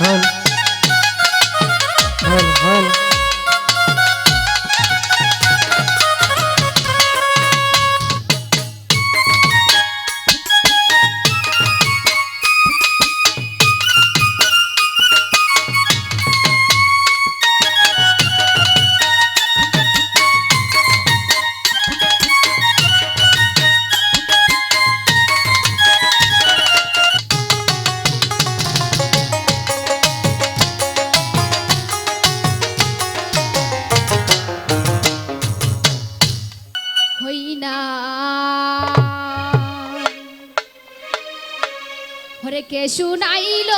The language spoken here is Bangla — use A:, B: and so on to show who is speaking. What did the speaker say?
A: হল হল হল
B: কে শুনাইল?